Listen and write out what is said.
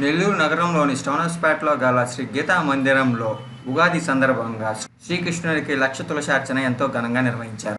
నెల్లూరు నగరంలోని స్టోనస్పేటలో గల శ్రీ గీతా మందిరంలో ఉగాది సందర్భంగా శ్రీకృష్ణుడికి లక్ష తులసార్చన ఎంతో ఘనంగా నిర్వహించారు.